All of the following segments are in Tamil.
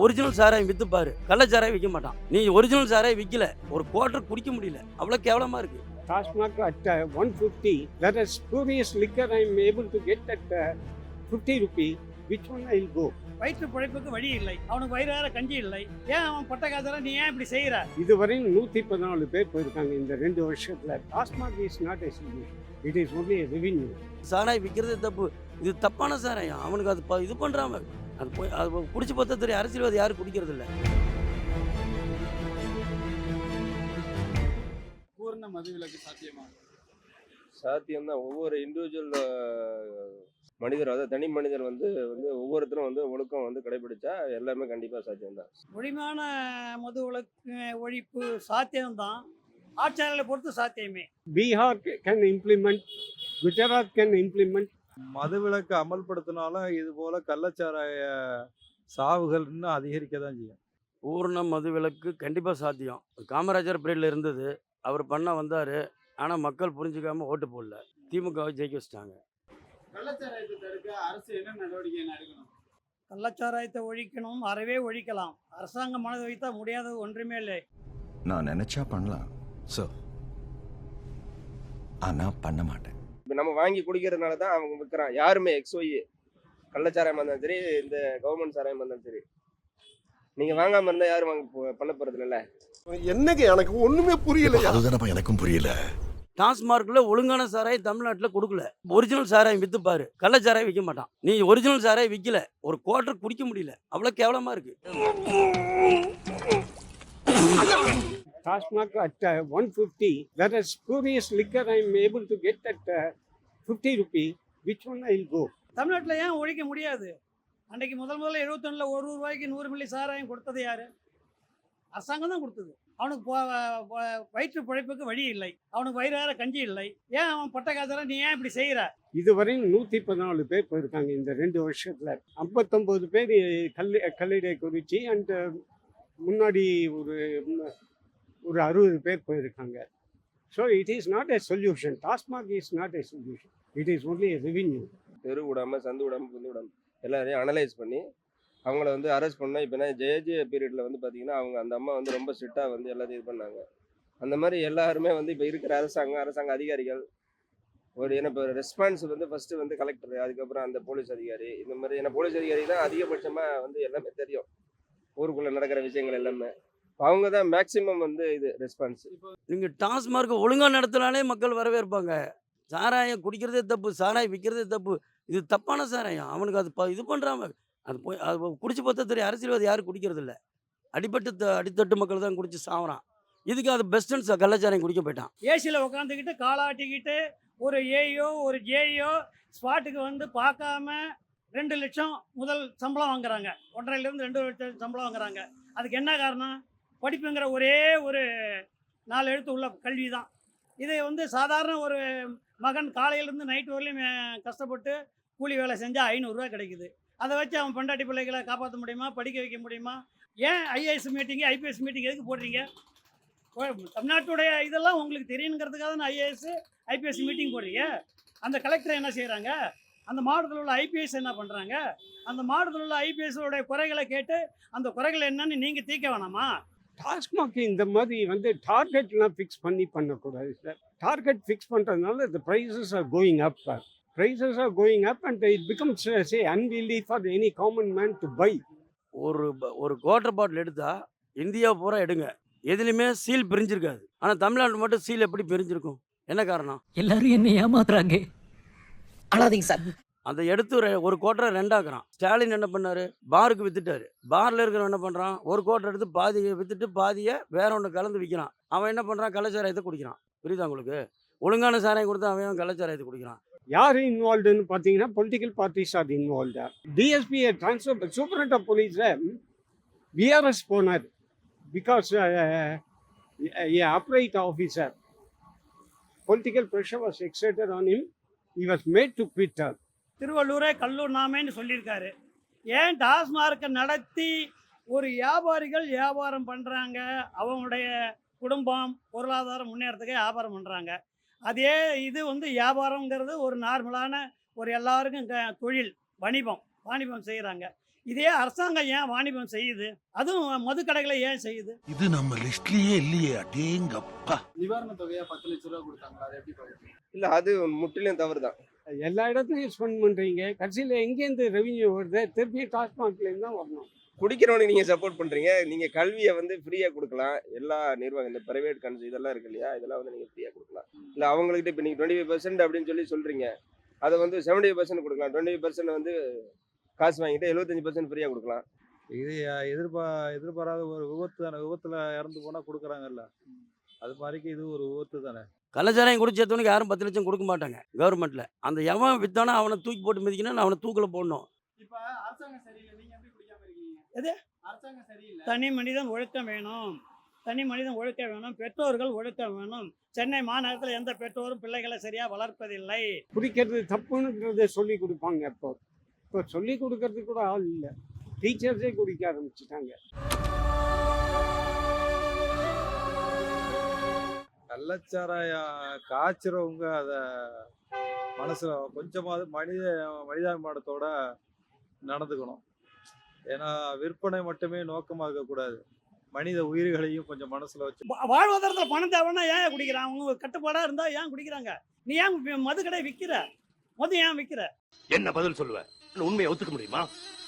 ஒரிஜினல் சாராயம் வித்து பாரு கள்ள சாராயம் விற்க மாட்டான் நீ ஒரிஜினல் சாராயம் விற்கல ஒரு குவார்டர் குடிக்க முடியல. அவ்வளோ கேவலமா இருக்கு. Tasmak at uh, 150, whereas spurious liquor I am able to get at uh, 50 rupee, which one I will go? வயிற்று பிழைப்புக்கு வழி இல்லை. அவனுக்கு வயிறார கஞ்சி இல்லை. ஏன் அவன் பட்ட காதல நீ ஏன் இப்படி செய்யற இதுவரையும் நூற்றி பதினாலு பேர் போயிருக்காங்க இந்த ரெண்டு வருஷத்துல. TASMAC is not a it is only revenue சாராயம் விற்கிறது தப்பு. இது தப்பான சாராயம் அவனுக்கு அது ப- இது பண்றாம. அது போய் அது குடிச்சு பார்த்தா தெரியும் அரசியல்வாதி யாரும் குடிக்கிறது இல்ல பூர்ண மதுவிலக்கு சாத்தியமா? சாத்தியம்தான் ஒவ்வொரு இண்டிவிஜுவல் மனிதர் அதாவது தனி மனிதர் வந்து வந்து ஒவ்வொருத்தரும் வந்து ஒழுக்கம் வந்து கடைபிடிச்சா எல்லாமே கண்டிப்பாக சாத்தியம்தான். ஒளிமான மது ஒழுக்கு ஒழிப்பு சாத்தியம்தான். ஆட்சியாளர்களை பொறுத்து சாத்தியமே. Bihar can implement Gujarat can implement மதுவிலக்கு அமல்படுத்தினாலும் இது போல கள்ளச்சாராய சாவுகள் இன்னும் அதிகரிக்க தான் செய்யும். பூர்ண மது விலக்கு கண்டிப்பாக சாத்தியம். காமராஜர் பீரியடில் இருந்தது. அவர் பண்ண வந்தார். ஆனால் மக்கள் புரிஞ்சுக்காம ஓட்டு போடல. திமுகவை ஜெயிக்க வச்சிட்டாங்க. கள்ளச்சாராயத்தை தடுக்க அரசு என்ன நடவடிக்கை எடுக்கணும்? கள்ளச்சாராயத்தை ஒழிக்கணும் அறவே ஒழிக்கலாம். அரசாங்கம் மனது வைத்தா முடியாதது ஒன்றுமே இல்லை. நான் நினைச்சா பண்ணலாம் சார் ஆனா பண்ண மாட்டேன். இப்போ நம்ம வாங்கி குடிக்கிறதுனால தான் அவங்க விற்கிறான் யாருமே எக்ஸ்ஒய் கள்ளச்சாராயம் இருந்தாலும் சரி இந்த கவர்மெண்ட் சாராயம் இருந்தாலும் சரி. நீங்கள் வாங்காமல் இருந்தால் யாரும் வாங்க போ- பண்ண போகிறது இல்லைல்ல என்னங்க எனக்கு ஒண்ணுமே புரியல அதுதானப்பா எனக்கும் புரியல. டாஸ்மார்க்கில் ஒழுங்கான சாராயம் தமிழ்நாட்டில் கொடுக்கல. ஒரிஜினல் சாராயம் வித்து பாரு. கள்ள சாராயம் விற்க மாட்டான். நீ ஒரிஜினல் சாராயம் விற்கல ஒரு குவார்டர் குடிக்க முடியல. அவ்வளோ கேவலமாக இருக்கு. Tasmak at uh, 150, whereas spurious liquor I am able to get at uh, 50 rupee, which one I will go? தமிழ்நாட்டில் ஏன் ஒழிக்க முடியாது? அன்றைக்கு முதல் முதல்ல எழுபத்தொன்னில் ஒரு ரூபாய்க்கு நூறு மில்லி சாராயம் கொடுத்தது யாரு? அரசாங்கம் தான் கொடுத்தது. அவனுக்கு வயிற்று பிழைப்புக்கு வழி இல்லை. அவனுக்கு வயிறார கஞ்சி இல்லை. ஏன் அவன் பட்ட காதல நீ ஏன் இப்படி செய்யற இதுவரையும் நூற்றி பதினாலு பேர் போயிருக்காங்க இந்த ரெண்டு வருஷத்துல. ஐம்பத்தொம்போது பேர் கல்லி கல்லிடை குறிச்சி அண்ட் முன்னாடி ஒரு ஒரு அறுபது பேர் போயிருக்காங்க. So it is not a solution TASMAC is not a solution it is only revenue தெரு விடாமல் சந்து விடாமல் புந்து விடாமல் எல்லாரையும் அனலைஸ் பண்ணி அவங்கள வந்து அரெஸ்ட் பண்ணால் இப்போ நான் ஜெயஜே பீரியடில் வந்து பார்த்தீங்கன்னா அவங்க அந்த அம்மா வந்து ரொம்ப ஸ்ட்ரிக்டாக வந்து எல்லாத்தையும் இது பண்ணாங்க. அந்த மாதிரி எல்லாருமே வந்து இப்போ இருக்கிற அரசாங்கம் அரசாங்க அதிகாரிகள் ஒரு என்ன இப்போ ரெஸ்பான்ஸ் வந்து ஃபஸ்ட்டு வந்து கலெக்டர் அதுக்கப்புறம் அந்த போலீஸ் அதிகாரி இந்த மாதிரி ஏன்னா போலீஸ் அதிகாரி தான் அதிகபட்சமாக வந்து எல்லாமே தெரியும். ஊருக்குள்ளே நடக்கிற விஷயங்கள் எல்லாமே. அவங்க தான் மேக்ஸிமம் வந்து இது ரெஸ்பான்ஸ் நீங்கள் டாஸ்மார்க்கை ஒழுங்காக நடத்தினாலே மக்கள் வரவேற்பாங்க. சாராயம் குடிக்கிறதே தப்பு சாராயம் விற்கிறதே தப்பு. இது தப்பான சாராயம். அவனுக்கு அது ப- இது பண்ணுறாம அது போய் அது குடிச்சு பார்த்தா தெரியும் அரசியல்வாதி யாரும் குடிக்கிறது இல்ல அடிப்பட்டு த- அடித்தட்டு மக்கள் தான் குடிச்சு சாவறான். இதுக்கு அது பெஸ்ட்டுன்னு கள்ளச்சாராயம் குடிக்க போயிட்டான். ஏசியில் உட்காந்துக்கிட்டு காலாட்டிக்கிட்டு ஒரு ஏயோ ஒரு ஜேயோ ஸ்பாட்டுக்கு வந்து பார்க்காம ரெண்டு லட்சம் முதல் சம்பளம் வாங்குறாங்க. ஒன்றரைலேருந்து ரெண்டு லட்சம் சம்பளம் வாங்குறாங்க. அதுக்கு என்ன காரணம்? படிப்புங்கிற ஒரே ஒரு நாலு எழுத்து உள்ள கல்வி தான் இதை வந்து சாதாரண ஒரு மகன் காலையிலேருந்து நைட் வரலையும் கஷ்டப்பட்டு கூலி வேலை செஞ்சால் ஐநூறுரூவா கிடைக்குது. அதை வச்சு அவன் பண்டாட்டி பிள்ளைகளை காப்பாற்ற முடியுமா? படிக்க வைக்க முடியுமா? ஏன் ஐஏஎஸ் மீட்டிங்கு ஐபிஎஸ் மீட்டிங் எதுக்கு போடுறீங்க? தமிழ்நாட்டுடைய இதெல்லாம் உங்களுக்கு தெரியணுங்கிறதுக்காக தான் ஐஏஎஸ் ஐபிஎஸ் மீட்டிங் போடுறீங்க? அந்த கலெக்டர் என்ன செய்கிறாங்க அந்த மாவட்டத்தில் உள்ள ஐபிஎஸ் என்ன பண்ணுறாங்க அந்த மாவட்டத்தில் உள்ள ஐபிஎஸ்ஸோடைய குறைகளை கேட்டு அந்த குறைகள் என்னன்னு நீங்கள் தீர்க்க வேணாமா? டாஸ்மாக் இந்த மாதிரி வந்து டார்கெட்லாம் ஃபிக்ஸ் பண்ணி பண்ணக்கூடாது சார் டார்கெட் ஃபிக்ஸ் பண்ணுறதுனால the prices are going up sir prices are going up and it becomes uh, say unwieldy for any common man to buy. ஒரு ப- ஒரு குவார்டர் பாட்டில் எடுத்தா இந்தியா பூரா எடுங்க. எதுலையுமே சீல் பிரிஞ்சிருக்காது. ஆனால் தமிழ்நாடு மட்டும் சீல் எப்படி பிரிஞ்சிருக்கும்? என்ன காரணம்? எல்லாரும் என்ன ஏமாத்துறாங்க. அழாதீங்க சார் அந்த எடுத்து ஒரு கோட்டரை ரெண்டாக்குறான். ஸ்டாலின் என்ன பண்ணாரு? பாருக்கு வித்துட்டாரு. பார்ல இருக்கிறவன் என்ன பண்றான்? ஒரு கோட்டரை எடுத்து பாதியை வித்துட்டு பாதியை வேற ஒன்று கலந்து விற்கிறான் அவன் என்ன பண்றான்? கள்ளச்சாராயத்தை குடிக்கிறான். புரியுதா உங்களுக்கு? ஒழுங்கான சாராயம் கொடுத்து அவன் கள்ளச்சாராயத்தை குடிக்கிறான்? யார் இன்வால்வ்டுன்னு பார்த்தீங்கன்னா பொலிட்டிக்கல் பார்ட்டிஸ் ஆர் இன்வால்வ்டா டிஎஸ்பி ட்ரான்ஸ்ஃபர் சூப்பரண்ட் ஆஃப் போலீஸில் விஆர்எஸ் போனார். Because a upright officer political pressure was exerted on him he was made to quit her திருவள்ளூரே கல்லூர் நாமேன்னு சொல்லியிருக்காரு. ஏன் டாஸ்மார்க்கை நடத்தி ஒரு வியாபாரிகள் வியாபாரம் பண்ணுறாங்க அவங்களுடைய குடும்பம் பொருளாதாரம் முன்னேறத்துக்கு வியாபாரம் பண்ணுறாங்க அதே இது வந்து வியாபாரங்கிறது ஒரு நார்மலான ஒரு எல்லாருக்கும் க தொழில் வணிபம் வாணிபம் செய்கிறாங்க இதே அரசாங்கம் ஏன் வாணிபம் செய்யுது? அதுவும் மது கடைகளை ஏன் செய்யுது? இது நம்ம லிஸ்ட்லயே இல்லையே அடேங்கப்பா. நிவாரண தொகையா பத்து லட்ச ரூபா கொடுத்தாங்களா? அதை எப்படி இல்லை அது முற்றிலும் தவறு தான் எல்லா இடத்துலையும் ஸ்பெண்ட் பண்ணுறீங்க கடைசியில் எங்கேருந்து ரெவன்யூ வருது? திருப்பி டாஸ்மாக்லேருந்து தான் வரணும். குடிக்கிறவனுக்கு நீங்கள் சப்போர்ட் பண்ணுறீங்க நீங்கள் கல்வியை வந்து ஃப்ரீயாக கொடுக்கலாம். எல்லா நிர்வாகம் இந்த பிரைவேட் கன்ஸ் இதெல்லாம் இருக்கு இல்லையா? இதெல்லாம் வந்து நீங்கள் ஃப்ரீயாக கொடுக்கலாம். இல்லை அவங்கள்கிட்ட இப்போ நீங்கள் டுவெண்ட்டி ஃபைவ் பர்சன்ட் அப்படின்னு சொல்லி சொல்கிறீங்க அதை வந்து செவன்டி பர்சன்ட் கொடுக்கலாம். டுவெண்ட்டி ஃபைவ் பர்சன்ட் வந்து காசு வாங்கிட்டு எழுபத்தஞ்சு பர்சன்ட் ஃப்ரீயாக கொடுக்கலாம். இது எதிர்பா எதிர்பாராத ஒரு விபத்து தானே. விபத்துல இறந்து போனா கொடுக்குறாங்கல்ல. அது மாதிரிக்கு இது ஒரு விபத்து தானே. கள்ளச்சாராயம் குடிச்சவனுக்கு யாரும் பத்து லட்சம் கொடுக்க மாட்டாங்க கவர்மெண்ட்ல அந்த எவன் வித்தானோ அவனை தூக்கி போட்டு மிதிக்கணும் அவனை தூக்கில் போடணும். இப்ப அரசாங்கம் சரியில்லை நீங்க எப்படி குடிக்காம இருக்கீங்க? எது? தனி மனிதன் ஒழுக்கம் வேணும். தனி மனிதன் ஒழுக்கம் வேணும். பெற்றோர்கள் ஒழுக்கம் வேணும். சென்னை மாநகரத்தில் எந்த பெற்றோரும் பிள்ளைகளை சரியா வளர்ப்பதில்லை. குடிக்கிறது தப்புன்றதை சொல்லி கொடுப்பாங்க இப்போ. இப்போ சொல்லி கொடுக்கறது கூட ஆள் இல்லை. டீச்சர்ஸே குடிக்க ஆரம்பிச்சிட்டாங்க. கள்ளச்சாராயம் காய்ச்சறவங்க அதை மனசுல கொஞ்சமாவது மனித மனிதாபிமானத்தோட நடந்துக்கணும். ஏன்னா விற்பனை மட்டுமே நோக்கமாக இருக்கக்கூடாது. மனித உயிர்களையும் கொஞ்சம் மனசுல வச்சு வாழ்வாதாரத்தில் பணம் தேவைன்னா ஏன் குடிக்கிறான் அவங்க கட்டுப்பாடாக இருந்தால் ஏன் குடிக்கிறாங்க? நீ ஏன் மது கடை விற்கிற மது ஏன் விற்கிற என்ன பதில் சொல்லுவ? உண்மையை ஒத்துக்க முடியுமா?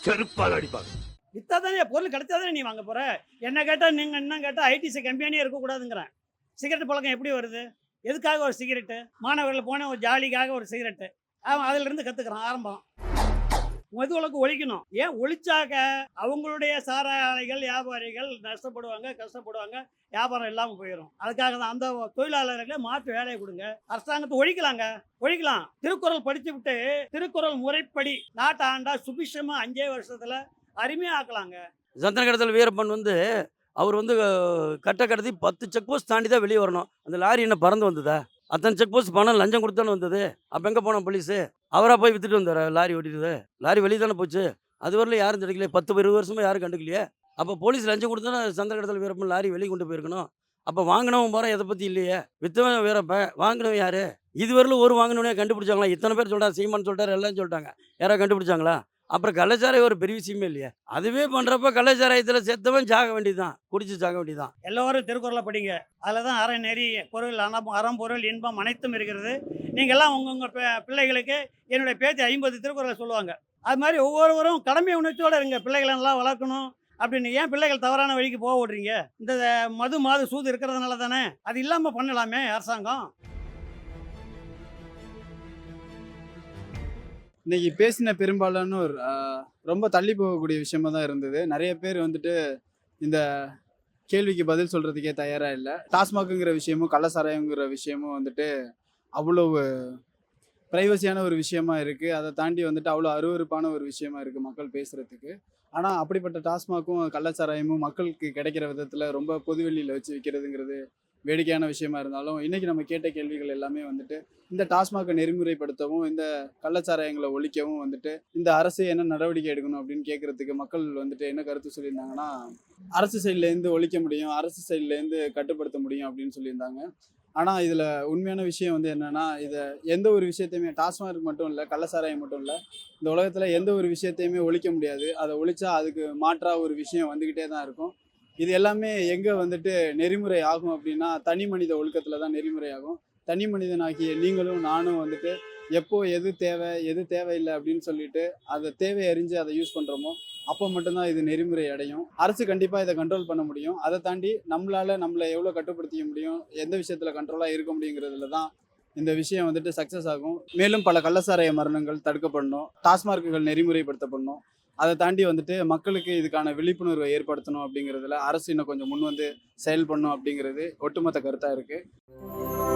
செருப்பால் அடிப்பாங்க. விற்றா தானே பொருள் கிடைச்சா தானே நீ வாங்க போகிற என்ன கேட்டால் நீங்கள் என்ன கேட்டால் ஐடிசி கம்பெனியே இருக்கக்கூடாதுங்கிறேன். சிகரெட் பழக்கம் எப்படி வருது? எதுக்காக ஒரு சிகரெட்டு? மாணவர்கள் போன ஒரு ஜாலிக்காக ஒரு சிகரெட்டு. அவன் அதிலிருந்து கற்றுக்கிறான் ஆரம்பம். மது விலக்கு ஒழிக்கணும். ஏன் ஒழிச்சாக்க? அவங்களுடைய சாராய வியாபாரிகள் நஷ்டப்படுவாங்க கஷ்டப்படுவாங்க வியாபாரம் இல்லாமல் போயிடும் அதுக்காக தான் அந்த தொழிலாளர்களை மாற்று வேலையை கொடுங்க. அரசாங்கத்தை ஒழிக்கலாங்க. ஒழிக்கலாம். திருக்குறள் படித்து விட்டு திருக்குறள் முறைப்படி நாட்டை ஆண்டா சுபிஷமாக அஞ்சே வருஷத்தில் அருமையாக ஆக்கலாங்க சந்தன கடத்தல் வீரப்பன் வந்து அவர் வந்து கட்ட கடத்தி பத்து செக் போஸ்ட் தாண்டி தான் வெளியே வரணும். அந்த லாரி என்ன பறந்து வந்ததா? அத்தனை செக் போஸ்ட் பணம் லஞ்சம் கொடுத்தானே வந்தது? அப்போ எங்கே போனோம் போலீஸு அவராக போய் வித்துட்டு வந்தார் லாரி ஓட்டிட்டு? லாரி வெளியே தானே போச்சு. அது வரல யாரும் கிடைக்கல பத்து இருபது வருஷமாக யாரும் கண்டுக்கலையே? அப்போ போலீஸ் லஞ்சம் கொடுத்தா சந்திர கடத்தல் வீரப்பன் லாரி வெளியே கொண்டு போயிருக்கணும். அப்போ வாங்கினவன் போகிற எதை பற்றி இல்லையே? வித்தவன் வீரப்பன். வாங்கினவன் யார்? இதுவரையில் ஒரு வாங்கினவனே கண்டுபிடிச்சாங்களா? இத்தனை பேர் சொல்கிறார் சீமான் சொல்கிறார் எல்லாம் சொல்லிட்டாங்க. யாராவது கண்டுபிடிச்சாங்களா? அப்புறம் கள்ளச்சாராயம் ஒரு பெரிய விஷயமே இல்லையா. அதுவே பண்ணுறப்ப கள்ளச்சாராயத்தில் செத்தவன் சாக வேண்டியதுதான். குடிச்சு சாக வேண்டியதுதான். எல்லாரும் திருக்குறளை படிங்க. அதில் தான் அற நெறி பொருள் அறம் அறம் பொருள் இன்பம் அனைத்தும் இருக்கிறது. நீங்கள்லாம் உங்கவுங்க பிள்ளைகளுக்கு என்னுடைய பேத்தி ஐம்பது திருக்குறளை சொல்லுவாங்க. அது மாதிரி ஒவ்வொருவரும் கடமை உணர்ச்சியோட இருங்க. பிள்ளைகளை நல்லா வளர்க்கணும். அப்படின்னு ஏன் பிள்ளைகள் தவறான வழிக்கு போக விடுறீங்க இந்த மது மாது சூது இருக்கிறதுனால தானே? அது இல்லாமல் பண்ணலாமே அரசாங்கம். இன்னைக்கு பேசின பெரும்பாலானோர் ஒரு ரொம்ப தள்ளி போகக்கூடிய விஷயமா தான் இருந்தது. நிறைய பேர் வந்துட்டு இந்த கேள்விக்கு பதில் சொல்றதுக்கே தயாரா இல்லை. டாஸ்மாக்குங்கிற விஷயமும் கள்ளசாராயங்கிற விஷயமும் வந்துட்டு அவ்வளவு ப்ரைவசியான ஒரு விஷயமா இருக்கு. அதை தாண்டி வந்துட்டு அவ்வளோ அருவருப்பான ஒரு விஷயமா இருக்கு மக்கள் பேசுறதுக்கு. ஆனால் அப்படிப்பட்ட டாஸ்மாக்கும் கள்ளச்சாராயமும் மக்களுக்கு கிடைக்கிற விதத்தில் ரொம்ப பொதுவெளியில் வச்சு விற்கிறதுங்கிறது வேடிக்கையான விஷயமா இருந்தாலும் இன்னைக்கு நம்ம கேட்ட கேள்விகள் எல்லாமே வந்துட்டு இந்த டாஸ்மாகை நெறிமுறைப்படுத்தவும் இந்த கள்ளச்சாராயங்களை ஒழிக்கவும் வந்துட்டு இந்த அரசு என்ன நடவடிக்கை எடுக்கணும் அப்படின்னு கேட்கறதுக்கு மக்கள் வந்துட்டு என்ன கருத்து சொல்லியிருந்தாங்கன்னா அரசு சைட்லேருந்து ஒழிக்க முடியும் அரசு சைட்லேருந்து கட்டுப்படுத்த முடியும் அப்படின்னு சொல்லியிருந்தாங்க. ஆனால் இதில் உண்மையான விஷயம் வந்து என்னென்னா இதை எந்த ஒரு விஷயத்தையுமே டாஸ்மாக் மட்டும் இல்லை கள்ளச்சாராயம் மட்டும் இல்லை இந்த உலகத்தில் எந்த ஒரு விஷயத்தையுமே ஒழிக்க முடியாது. அதை ஒழிச்சா அதுக்கு மாற்றாக ஒரு விஷயம் வந்துக்கிட்டே தான் இருக்கும். இது எல்லாமே எங்கே வந்துட்டு நெறிமுறை ஆகும் அப்படின்னா தனி மனித ஒழுக்கத்தில் தான் நெறிமுறை ஆகும். தனி மனிதனாகிய நீங்களும் நானும் வந்துட்டு எப்போ எது தேவை எது தேவையில்லை அப்படின்னு சொல்லிட்டு அதை தேவை அறிஞ்சு அதை யூஸ் பண்ணுறோமோ அப்போ மட்டும்தான் இது நெறிமுறை அடையும். அரசு கண்டிப்பாக இதை கண்ட்ரோல் பண்ண முடியும். அதை தாண்டி நம்மளால் நம்மளை எவ்வளோ கட்டுப்படுத்திக்க முடியும் எந்த விஷயத்தில் கண்ட்ரோலாக இருக்க முடியுங்கிறதுல தான் இந்த விஷயம் வந்துட்டு சக்ஸஸ் ஆகும். மேலும் பல கள்ளசாராய மரணங்கள் தடுக்கப்படணும். டாஸ்மார்க்குகள் நெறிமுறைப்படுத்தப்படணும். அதை தாண்டி வந்துட்டு மக்களுக்கு இதுக்கான விழிப்புணர்வை ஏற்படுத்தணும் அப்படிங்கிறதுல அரசு இன்னும் கொஞ்சம் முன் வந்து செயல்படணும் அப்படிங்கிறது ஒட்டுமொத்த கருத்தாக இருக்குது